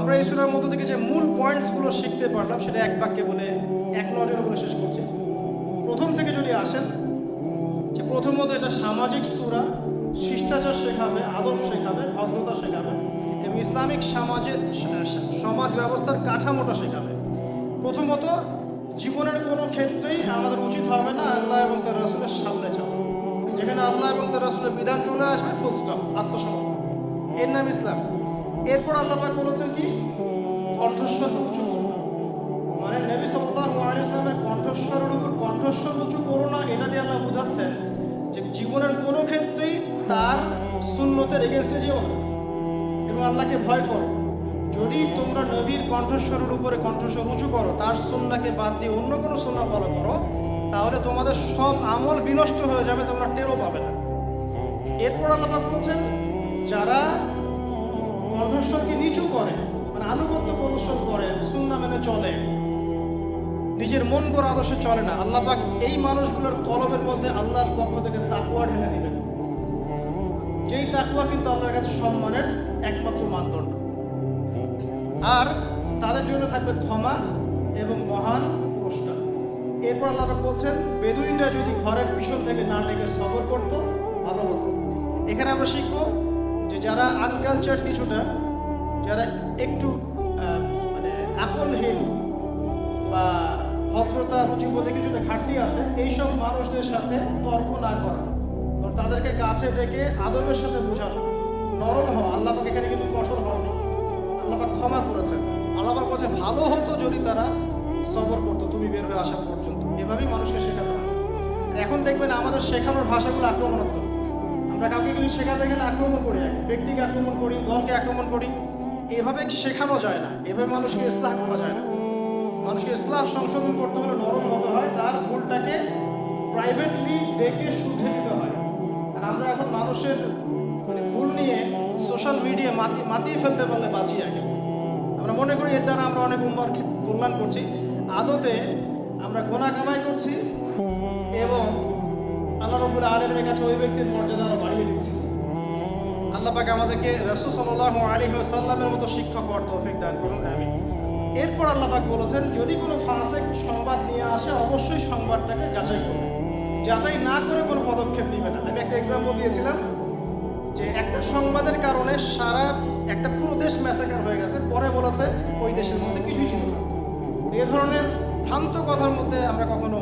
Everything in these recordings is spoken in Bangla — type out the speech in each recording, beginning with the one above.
আমরা এই মধ্য থেকে যে মূল পয়েন্টসগুলো শিখতে পারলাম, সেটা এক বাক্যে বলে এক নজরে বলে শেষ করছি। প্রথম থেকে যদি আসেন, যে প্রথমত এটা সামাজিক সুরা, শিষ্টাচার শেখাবে, আদব শেখাবে, ভদ্রতা শেখাবে, এবং ইসলামিক সমাজের সমাজ ব্যবস্থার কাঠামোটা শেখাবে। প্রথমত, জীবনের কোনো ক্ষেত্রেই আমাদের উচিত হবে না আল্লাহ এবং তার রসুলের সামনে যাওয়া। যেখানে আল্লাহ এবং তার রসুলের বিধান চলে আসবে ফুল স্টপ আত্মসমর্পণ। এর নাম ইসলাম। এরপর আল্লাহ পাক বলেছেন কি? কণ্ঠস্বর উঁচু মানে নবী সাল্লাল্লাহু আলাইহি ইসলামের কণ্ঠস্বরের উপর কণ্ঠস্বর উঁচু করো না, এটা দিয়ে আল্লাহ বোঝাচ্ছেন যে জীবনের কোনো ক্ষেত্রেই তার শূন্যতের এগেনস্টে যেও না। এবং আল্লাহকে ভয় করো। যদি তোমরা নবীর কণ্ঠস্বরের উপরে কণ্ঠস্বর উঁচু করো, তার সুন্নাকে বাদ দিয়ে অন্য কোনো সুন্না ফলো করো, তাহলে তোমাদের সব আমল বিনষ্ট হয়ে যাবে, তোমরা টেরও পাবে না। এরপর আল্লাহ বলছেন, যারা কণ্ঠস্বরকে নিচু করে মানে আনুগত্য প্রদর্শন করে, সুন্না মেনে চলে। নিজের মন গড় আদর্শে চলে না। আল্লাহ পাক এই মানুষগুলোর কলমের মধ্যে আল্লাহর পক্ষ থেকে তাকুয়া ঢেলে দিবেন। যেই তাকুয়া কিন্তু আল্লাহর কাছে সম্মানের একমাত্র মানদণ্ড। আর তাদের জন্য থাকবে ক্ষমা এবং মহান পুরস্কার। এরপর আল্লাহ বলছেন, বেদুইনরা যদি ঘরের পিছন থেকে না ডেকে সবর করতো, ভালো হতো। এখানে আমরা শিখব যারা আনকালচার কিছুটা, যারা একটু মানে আকলহীন বা ভদ্রতা রুচিবোধে কিছুটা ঘাটতি আছে, এইসব মানুষদের সাথে তর্ক না করা। তাদেরকে কাছে ডেকে আদবের সাথে বোঝানো। নরম হওয়া। আল্লাহ পাক এখানে কিন্তু কঠোর হওনি আল্লাহ ক্ষমা করেছেন। আল্লাহ পাক বলছে ভালো হতো যদি তারা সবর করতো, তুমি বের হয়ে আসা পর্যন্ত। এভাবেই মানুষকে শেখানো হয়। এখন দেখবেন আমাদের শেখানোর ভাষাগুলো আক্রমণাত্মক। আমরা কাউকে কিছু শেখাতে গেলে আক্রমণ করি আগে, ব্যক্তিকে আক্রমণ করি, দলকে আক্রমণ করি। এভাবে শেখানো যায় না, এভাবে মানুষকে ইসলাম করা যায় না। মানুষকে ইসলাম সংশোধন করতে হলে নরম হতে হয়, তার ভুলটাকে প্রাইভেটলি ডেকে শুধরে দিতে হয়। আর আমরা এখন মানুষের মানে ভুল নিয়ে সোশ্যাল মিডিয়া মাতি মাতিয়ে ফেলতে পারলে বাঁচি আগে। আমরা মনে করি এর দ্বারা আমরা অনেক উম্মার কল্যাণ করছি। আদতে আমরা গোনা কামাই করছি এবং আল্লাহ রবুল আলমের কাছে ওই ব্যক্তির মর্যাদা আরও বাড়িয়ে দিচ্ছি। আল্লাহ পাক আমাদেরকে রসুল সাল্লাহ আলী সাল্লামের মতো শিক্ষক হওয়ার তৌফিক দান করুন আমি এরপর আল্লাহ পাক বলেছেন, যদি কোনো ফাঁসেক সংবাদ নিয়ে আসে, অবশ্যই সংবাদটাকে যাচাই করবে যাচাই না করে কোনো পদক্ষেপ নেবে না। আমি একটা এক্সাম্পল দিয়েছিলাম যে একটা সংবাদের কারণে সারা একটা পুরো দেশ ম্যাসাকার হয়ে গেছে। পরে বলেছে, ওই দেশের মধ্যে কিছুই ছিল না। এ ধরনের ভ্রান্ত কথার মধ্যে আমরা কখনো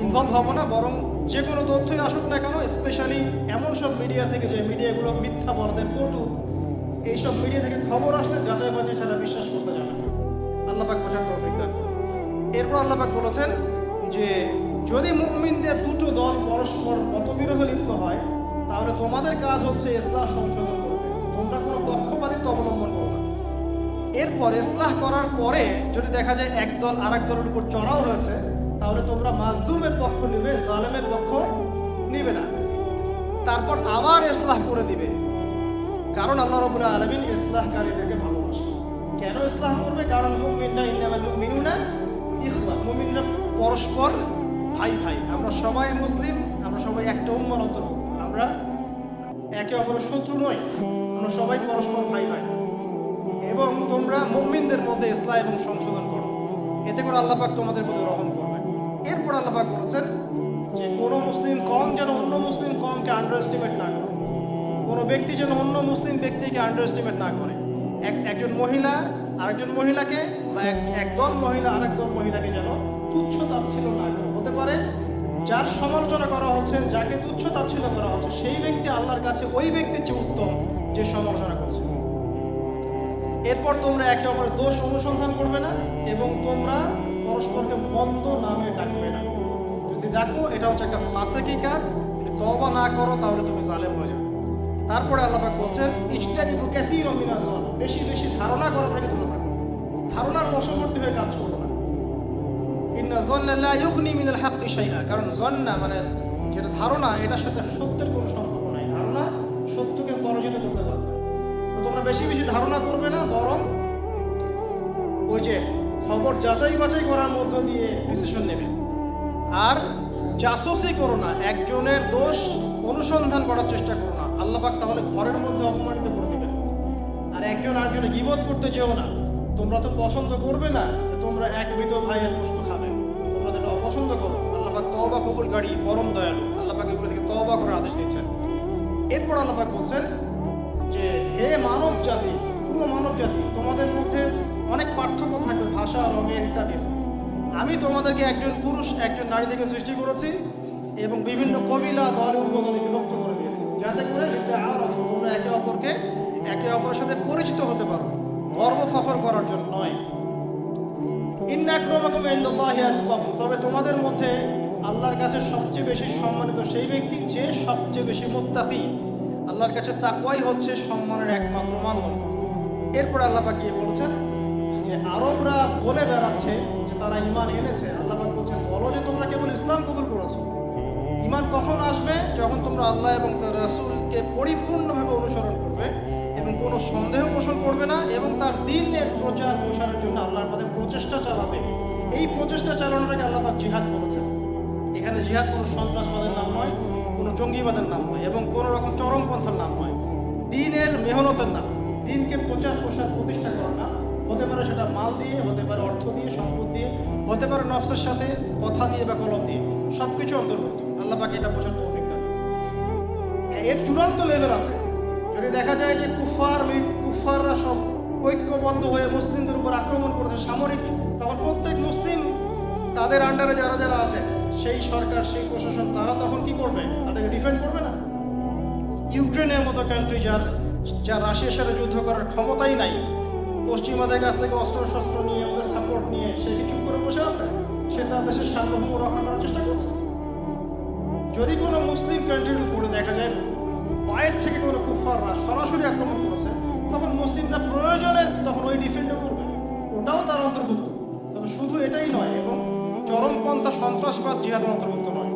ইনভলভ হব না, বরং যে কোনো তথ্যই আসুক না কেন স্পেশালি এমন সব মিডিয়া থেকে যে মিডিয়াগুলো মিথ্যা বলতে পটু এইসব মিডিয়া থেকে খবর আসলে যাচাই বাছাই ছাড়া বিশ্বাস করতে জানে না। আল্লাহ পাক বোঝার তৌফিক দান এরপর আল্লাহ পাক বলেছেন যে, যদি মুমিনদের দুটো দল পরস্পর মতবিরোধ লিপ্ত হয়, তাহলে তোমাদের কাজ হচ্ছে ইসলাম সংশোধন করবে তোমরা কোনো পক্ষপাতিত্ব অবলম্বন করো না। এরপর ইসলাহ করার পরে যদি দেখা যায় এক দল আর এক দলের উপর চড়াও হয়েছে তাহলে তোমরা মাজলুমের পক্ষ নিবে, জালেমের পক্ষ নিবে না। তারপর আবার ইসলাহ করে দিবে। কারণ আল্লাহ রবুল্লা আলমিন ইসলাহকারীদেরকে ভালোবাসে। কেন ইসলাহ করবে? কারণ মুমিনরা ইন্নামাল মুমিনুনা ইখওয়া। মুমিনরা পরস্পর ভাই ভাই। আমরা সবাই মুসলিম, আমরা সবাই একটা উম্মার অন্তর্ভুক্ত আমরা একে অপরের শত্রু নই, আমরা সবাই পরস্পর ভাই ভাই। এবং তোমরা মুমিনদের মধ্যে ইসলাম এবং সংশোধন করো। এতে করে আল্লাহ পাক তোমাদের মধ্যে রহম এরপর আল্লাহ বলেছেন যে কোনো মুসলিম কম যেন অন্য মুসলিম কমকে আন্ডার এস্টিমেট না করে। কোনো ব্যক্তি যেন অন্য মুসলিম ব্যক্তিকে আন্ডার এস্টিমেট না করে। এক, একজন মহিলা আরেকজন মহিলাকে বা এক, একদল মহিলা আরেক দল মহিলাকে যেন তুচ্ছ তাচ্ছিল্য না করে। হতে পারে যার সমালোচনা করা হচ্ছে, যাকে তুচ্ছ তাচ্ছিল্য করা হচ্ছে, সেই ব্যক্তি আল্লাহর কাছে ওই ব্যক্তির চেয়ে উত্তম যে সমালোচনা করছে। এরপর তোমরা একে অপরের দোষ অনুসন্ধান করবে না এবং তোমরা পরস্পরকে মন্দ নামে ডাকবে না। যদি ডাকো, এটা হচ্ছে একটা ফাঁসেকি কাজ? তবা না করো, তাহলে তুমি জালেম হয়ে যাবে। তারপরে আল্লাহ বলছেন রমিনা সল বেশি বেশি ধারণা করা থেকে দূরে থাকো। ধারণার বশবর্তী হয়ে কাজ করো না। ইন্না জন্না লা ইউগনি মিনাল হাক্কি শাইআ। কারণ জন্না মানে যেটা ধারণা, এটার সাথে সত্যের কোনো সম্পর্ক নাই। ধারণা সত্যকে পরাজিত করতে তোমরা বেশি বেশি ধারণা করবে না, বরং ওই যে খবর যাচাই বাছাই করার মধ্য দিয়ে ডিসিশন নেবে। আর জাসুসি করো না, একজনের দোষ অনুসন্ধান করার চেষ্টা করো না। আল্লাহ পাক তাহলে ঘরের মধ্যে অপমানিত করে দেবেন। আর একজন আরেকজনে গিবত করতে যেও না। তোমরা তো পছন্দ করবে না তোমরা এক মৃত ভাইয়ের গোষ্ঠ খাবে। তোমরা যেটা অপছন্দ করো আল্লাহ পাক তওবা কবুলকারী পরম দয়ালু। আল্লাহ পাক এগুলো থেকে তওবা করার আদেশ দিচ্ছেন এরপর আল্লাহ পাক বলছেন যে, হে মানব জাতি পুরো মানব জাতি তোমাদের মধ্যে অনেক পার্থক্য থাকবে ভাষা রঙের ইত্যাদির আমি তোমাদেরকে একজন পুরুষ, একজন নারী থেকে সৃষ্টি করেছি এবং বিভিন্ন কবিলা দল উপদলে বিভক্ত করে দিয়েছি। যাতে করে তোমরা একে অপরকে একে অপরের সাথে পরিচিত হতে পারো। গর্ব ফখর করার জন্য নয়। তবে তোমাদের মধ্যে আল্লাহর কাছে সবচেয়ে বেশি সম্মানিত সেই ব্যক্তি যে সবচেয়ে বেশি মুত্তাকি। আল্লাহর কাছে তাকওয়াই হচ্ছে সম্মানের একমাত্র মানদণ্ড। এরপর আল্লাহ পাক গিয়ে বলেছেন যে আরবরা বলে বেড়াচ্ছে যে তারা ঈমান এনেছে। আল্লাহ পাক বলছেন বলো যে তোমরা কেবল ইসলাম কবুল করেছ। ঈমান কখন আসবে? যখন তোমরা আল্লাহ এবং তার রাসূলকে পরিপূর্ণভাবে অনুসরণ করবে এবং কোনো সন্দেহ পোষণ করবে না এবং তার দিনের প্রচার প্রসারের জন্য আল্লাহর পথে প্রচেষ্টা চালাবে। এই প্রচেষ্টা চালানোটাকে আল্লাহ পাক জিহাদ বলেছেন। এখানে জিহাদ কোনো সন্ত্রাসবাদের নাম নয়, কোনো জঙ্গিবাদের নাম নয় এবং কোনো রকম চরমপন্থার নাম নয়। দিনের মেহনতের নাম, দিনকে প্রচার প্রসার প্রতিষ্ঠা করার নাম। হতে পারে সেটা মাল দিয়ে, হতে পারে অর্থ দিয়ে, সম্পদ দিয়ে, হতে পারে নফসের সাথে কথা দিয়ে বা কলম দিয়ে সব কিছু অন্তর্ভুক্ত। আল্লাহ পাকে এটা দেন হ্যাঁ এর চূড়ান্ত লেভেল আছে। যদি দেখা যায় যে কুফার কুফাররা সব ঐক্যবদ্ধ হয়ে মুসলিমদের উপর আক্রমণ করেছে সামরিক, তখন প্রত্যেক মুসলিম তাদের আন্ডারে যারা যারা আছে, সেই সরকার, সেই প্রশাসন, তারা তখন কি করবে? তাদেরকে ডিফেন্ড করবে না? ইউক্রেনের মতো কান্ট্রি যার যা রাশিয়ার সাথে যুদ্ধ করার ক্ষমতাই নাই পশ্চিমাদের কাছ থেকে অস্ত্র শস্ত্র নিয়ে, ওদের সাপোর্ট নিয়ে, সে কি চুপ করে বসে আছে? সে তার দেশের সার্বভৌম রক্ষা করার চেষ্টা করছে? যদি কোনো মুসলিম কান্ট্রির উপরে দেখা যায়, বাইরের থেকে কোনো কুফাররা সরাসরি আক্রমণ করেছে, তখন মুসলিমরা প্রয়োজনে তখন ওই ডিফেন্ডও করবে। ওটাও তার অন্তর্ভুক্ত। তবে শুধু এটাই নয়, এবং চরমপন্থা সন্ত্রাসবাদ জিহাদের অন্তর্ভুক্ত নয়।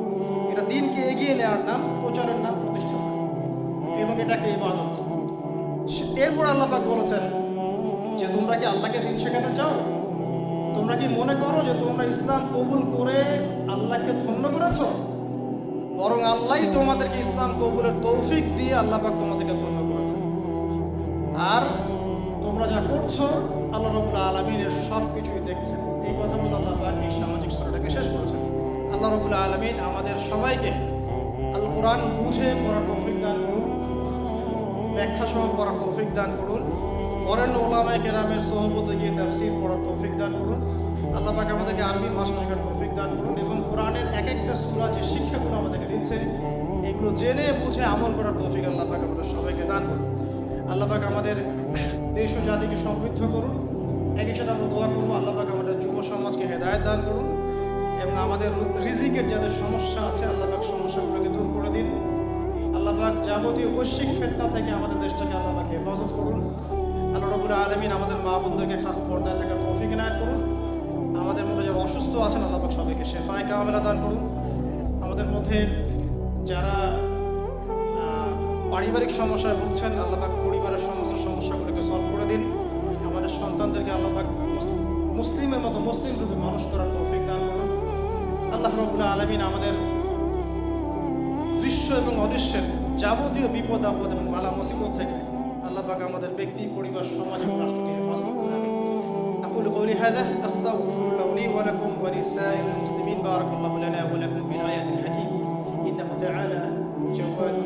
এটা দিনকে এগিয়ে নেওয়ার নাম, প্রচারের নাম প্রতিষ্ঠার নাম এবং এটাকে সে- এরপর আল্লাহ বলেছেন যে তোমরা কি আল্লাহকে দিন শেখাতে চাও? তোমরা কি মনে করো যে তোমরা ইসলাম কবুল করে আল্লাহকে ধন্য করেছ? বরং আল্লাহই তোমাদেরকে ইসলাম কবুলের তৌফিক দিয়ে আল্লাহ তোমাদেরকে ধন্য করেছে। আর তোমরা যা করছ, আল্লাহ রবুল্লা আলমিনের সব কিছুই দেখছেন। এই কথা বলে আল্লাহ এই সামাজিক স্তরটাকে শেষ করেছেন। আল্লাহ রবুল্লা আলমিন আমাদের সবাইকে আল কোরআন বুঝে পড়ার তৌফিক দান করুন। ব্যাখ্যা সহ পড়ার তৌফিক দান করুন। পরেন ওলামায় কেরামের সহবতে গিয়ে তাফসির পড়ার তৌফিক দান করুন। আল্লাহ পাক আমাদেরকে আরবি ভাষা শেখার তৌফিক দান করুন এবং কোরআনের এক একটা সূরা যে শিক্ষাগুলো আমাদেরকে দিচ্ছে, এগুলো জেনে বুঝে আমল করার তৌফিক আল্লাহ পাক আমাদের সবাইকে দান করুন। আল্লাহ পাক আমাদের দেশ ও জাতিকে সমৃদ্ধ করুন। একই সাথে আমরা দোয়া করব, আল্লাহ পাক আমাদের যুব সমাজকে হেদায়ত দান করুন এবং আমাদের রিজিকের যাদের সমস্যা আছে, আল্লাহ পাক সমস্যাগুলোকে দূর করে দিন। আল্লাহ পাক যাবতীয় বৈশ্বিক ফেতনা থেকে আমাদের দেশটাকে আল্লাহ পাক হেফাজত করুন। আল্লাহ আলমিন আমাদের মা বোনদেরকে খাস পর্দায় থাকার তৌফিক এনায়ত করুন। আমাদের মধ্যে যারা অসুস্থ আছেন আল্লাপাক সবাইকে শেফায় কামেলা দান করুন। আমাদের মধ্যে যারা পারিবারিক সমস্যায় ভুগছেন, আল্লাহ পাক পরিবারের সমস্ত সমস্যাগুলোকে সলভ করে দিন। আমাদের সন্তানদেরকে আল্লাহ পাক মুস- মুসলিমের মতো মুসলিম রূপে মানুষ করার তৌফিক দান করুন। আল্লাহ রবুল্লাহ আলমিন আমাদের দৃশ্য এবং অদৃশ্যের যাবতীয় বিপদ আপদ এবং বালা মুসিবত থেকে আল্লাহ পাক আমাদের ব্যক্তি পরিবার সমাজ এবং রাষ্ট্রকে হেফাজত করে أقول قولي هذا أستغفر الله لي ولكم ولسائر المسلمين. بارك الله لنا ولكم في آيات الحكيم. إنه تعالى جواد